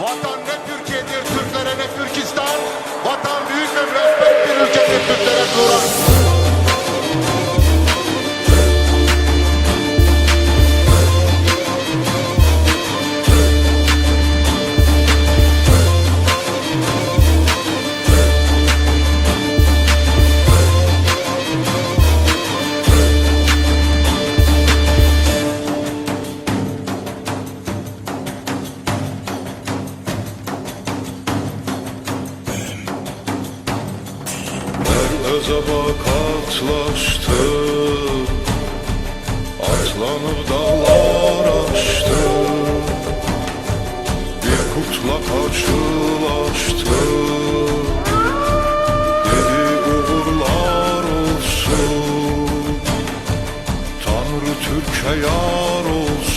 Vatan ne Türkiye'dir, Türklere ne Türkistan. Vatan büyük ve müebbet bir ülkedir, Türklere Turan. Her özaba katlaştı Atlanıp dağlar aştı Bir kurtla karşılaştı. Dedi uğurlar olsun. Tanrı Türkiye yar olsun